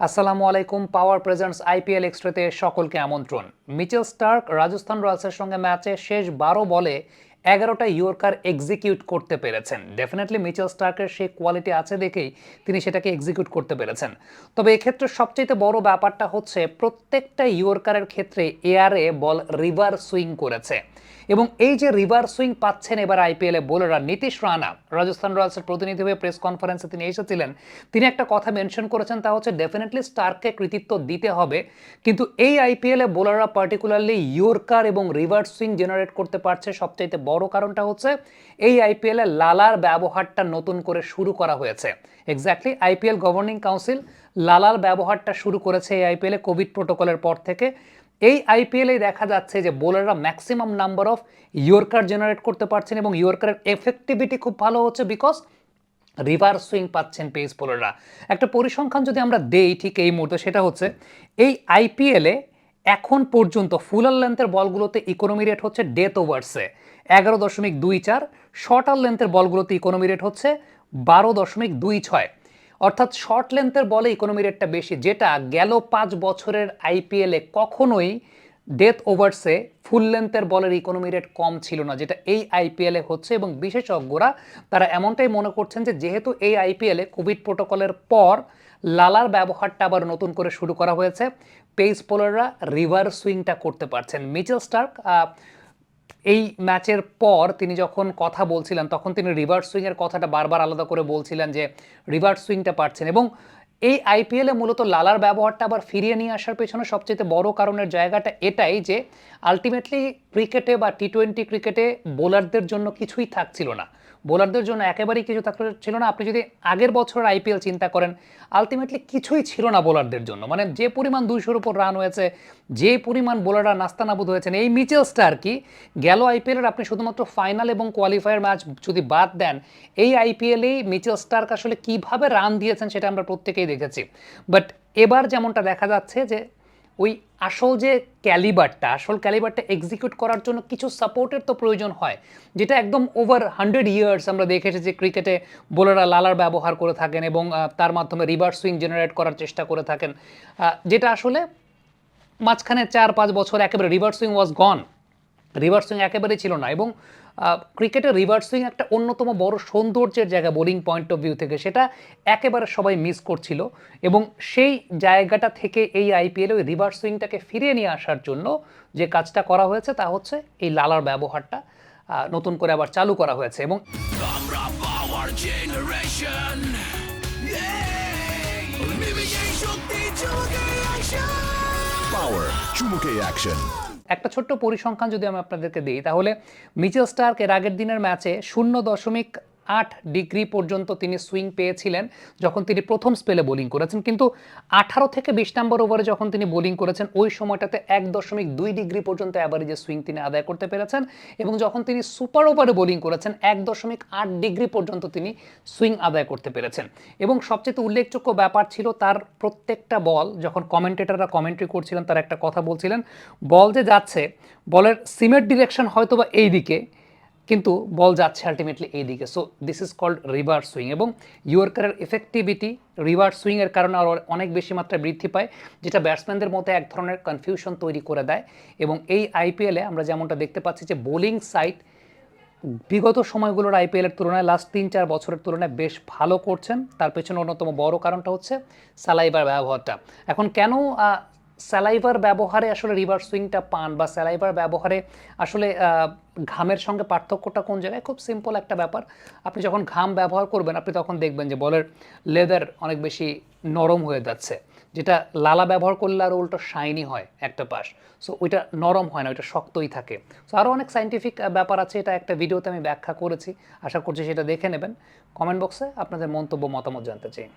আসসালামু আলাইকুম পাওয়ার presents IPL এক্সট্রাতে সকলকে আমন্ত্রণ। মিচেল স্টার্ক রাজস্থান রয়্যালসের সঙ্গে ম্যাচে শেষ বারো বলে এগারোটা ইয়র্কার এক্সিকিউট করতে পেরেছেন। ডেফিনেটলি মিচেল স্টার্কের সেই কোয়ালিটি আছে দেখেই তিনি সেটাকে এক্সিকিউট করতে পেরেছেন। তবে এক্ষেত্রে সবচেয়ে বড় ব্যাপারটা হচ্ছে প্রত্যেকটা ইয়র্কারের ক্ষেত্রে এয়ারে বল রিভার সুইং করেছে। এবং এই যে রিভার সুইং পাচ্ছেন এবার আইপিএলে বোলাররা, নীতিশ রানা, রাজস্থান রয়্যালসের প্রতিনিধি হয়ে প্রেস কনফারেন্সে তিনি এসেছিলেন। তিনি একটা কথা মেনশন করেছেন, তা হচ্ছে ডেফিনেটলি স্টারকে কৃতিত্ব দিতে হবে। কিন্তু এই আইপিএলে বোলাররা পার্টিকুলারলি ইয়র্কার এবং রিভার সুইং জেনারেট করতে পারছে সবচাইতে বড় কারণটা হচ্ছে এই আইপিএলে লালার ব্যবহারটা নতুন করে শুরু করা হয়েছে। এক্স্যাক্টলি আইপিএল গভর্নিং কাউন্সিল লালার ব্যবহারটা শুরু করেছে এই আইপিএলে কোভিড প্রোটোকলের পর থেকে। এই আইপিএলে দেখা যাচ্ছে যে বোলাররা maximum number of yorker generate করতে পারছেন এবং ইয়র্কারের এফেক্টিভিটি খুব ভালো হচ্ছে বিকজ রিভার সুইং পাচ্ছেন পেস বোলাররা। একটা পরিসংখ্যান যদি আমরা দেই ঠিক এই মুহূর্তে সেটা হচ্ছে, এই আইপিএলে এখন পর্যন্ত ফুলার লেন্থের বলগুলোতে ইকোনমি রেট হচ্ছে ডেথ ওভার্সে এগারো দশমিক দুই চার। শর্টার লেন্থের বলগুলোতে ইকোনমি রেট হচ্ছে বারো দশমিক দুই ছয়। অর্থাৎ শর্ট লেন্থের বলে ইকোনমি রেটটা বেশি, যেটা গেল পাঁচ বছরের আইপিএলে কখনোই ডেথ ওভার্সে ফুল লেন্থের বলের ইকোনমি রেট কম ছিল না, যেটা এই আইপিএলে হচ্ছে এবং বিশেষজ্ঞরা তারা এমনটাই মনে করছেন যে যেহেতু এই আইপিএলে কোভিড প্রোটোকলের পর লালার ব্যবহারটা আবার নতুন করে শুরু করা হয়েছে পেস বোলাররা রিভার সুইংটা করতে পারছেন। মিচেল স্টার্ক এই ম্যাচের পর তিনি যখন কথা বলছিলেন, তখন তিনি রিভার্স সুইংয়ের কথাটা বারবার আলাদা করে বলছিলেন যে রিভার্স সুইংটা পারছেন এবং এই আইপিএলে মূলত লালার ব্যবহারটা আবার ফিরিয়ে নিয়ে আসার পেছনে সবচেয়ে বড় কারণের জায়গাটা এটাই যে আলটিমেটলি ক্রিকেটে বা টি টোয়েন্টি ক্রিকেটে বোলারদের জন্য কিছুই থাকছিল না। বোলারদের জন্য একেবারেই কিছু ছিল না। আপনি যদি আগের বছর আইপিএল চিন্তা করেন আলটিমেটলি কিছুই ছিল না বোলারদের জন্য। মানে যে পরিমাণ দুইশোর উপর রান হয়েছে, যে পরিমাণ বোলাররা নাস্তানাবুদ হয়েছেন, এই মিচেল স্টার কি গেল আইপিএলের আপনি শুধুমাত্র ফাইনাল এবং কোয়ালিফায়ার ম্যাচ যদি বাদ দেন, এই আইপিএলেই মিচেল স্টার্ক আসলে কীভাবে রান দিয়েছেন সেটা আমরা প্রত্যেকেই দেখেছি। বাট এবার যেমনটা দেখা যাচ্ছে যে ওই আসল যে ক্যালিবারটা, আসল ক্যালিবারটা এক্সিকিউট করার জন্য কিছু সাপোর্টের তো প্রয়োজন হয়, যেটা একদম ওভার হান্ড্রেড ইয়ার্স আমরা দেখে এসেছি ক্রিকেটে বোলাররা লালার ব্যবহার করে থাকেন এবং তার মাধ্যমে রিভার্স সুইং জেনারেট করার চেষ্টা করে থাকেন। যেটা আসলে মাঝখানে চার পাঁচ বছর একেবারে reverse swing was gone reverse swing একেবারেই ছিল না এবং ক্রিকেটের রিভার্স সুইং একটা অন্যতম বড় সৌন্দর্যের জায়গা বোলিং পয়েন্ট অফ ভিউ থেকে সেটা একেবারে সবাই মিস করছিল এবং সেই জায়গাটা থেকে এই আইপিএলে ওই রিভার্স সুইংটাকে ফিরিয়ে নিয়ে আসার জন্য যে কাজটা করা হয়েছে তা হচ্ছে এই লালার ব্যবহারটা নতুন করে আবার চালু করা হয়েছে এবং Power চুমুকে অ্যাকশন একটা ছোট্ট পরিসংখ্যান যদি আমি আপনাদেরকে দিই, তাহলে মিচেল স্টার্ক এর আগের দিনের ম্যাচে শূন্য দশমিক আট ডিগ্রি পর্যন্ত তিনি সুইং পেয়েছিলেন যখন তিনি প্রথম স্পেলে বোলিং করেছেন। কিন্তু আঠারো থেকে বিশ নম্বর ওভারে যখন তিনি বোলিং করেছেন, ওই সময়টাতে এক দশমিক দুই ডিগ্রি পর্যন্ত অ্যাভারেজে সুইং তিনি আদায় করতে পেরেছেন এবং যখন তিনি সুপার ওভারে বোলিং করেছেন, এক দশমিক আট ডিগ্রি পর্যন্ত তিনি সুইং আদায় করতে পেরেছেন। এবং সবচেয়ে উল্লেখযোগ্য ব্যাপার ছিল তার প্রত্যেকটা বল, যখন কমেন্টেটাররা কমেন্ট্রি করছিলেন, তার একটা কথা বলছিলেন, বল যে যাচ্ছে, বলের সিমের ডিরেকশন হয়তো বা এই দিকে কিন্তু বল যাচ্ছে আলটিমেটলি এই দিকে so this is called river swing এবং ইয়র্কারের এফেক্টিভিটি রিভার সুইংয়ের কারণে আরও অনেক বেশি মাত্রায় বৃদ্ধি পায়, যেটা ব্যাটসম্যানদের মধ্যে এক ধরনের কনফিউশন তৈরি করে দেয় এবং এই আইপিএলে আমরা যেমনটা দেখতে পাচ্ছি যে বোলিং সাইট বিগত সময়গুলোর আইপিএলের তুলনায় লাস্ট তিন চার বছরের তুলনায় বেশ ভালো করছেন। তার পেছনে অন্যতম বড় কারণটা হচ্ছে সালাইবার ব্যবহারটা। এখন কেন স্যালাইভার ব্যবহারে আসলে রিভার সুইংটা পান বা স্যালাইভার ব্যবহারে আসলে ঘামের সঙ্গে পার্থক্যটা কোন জায়গায়? খুব সিম্পল একটা ব্যাপার। আপনি যখন ঘাম ব্যবহার করবেন, আপনি তখন দেখবেন যে বলের লেদার অনেক বেশি নরম হয়ে যাচ্ছে, যেটা লালা ব্যবহার করলে আরও উল্টো শাইনি হয় একটা পাশ। সো ওইটা নরম হয় না, ওইটা শক্তই থাকে। সো আরও অনেক সাইন্টিফিক ব্যাপার আছে, এটা একটা ভিডিওতে আমি ব্যাখ্যা করেছি। আশা করছি সেটা দেখে নেবেন। কমেন্ট বক্সে আপনাদের মন্তব্য, মতামত জানতে চাই।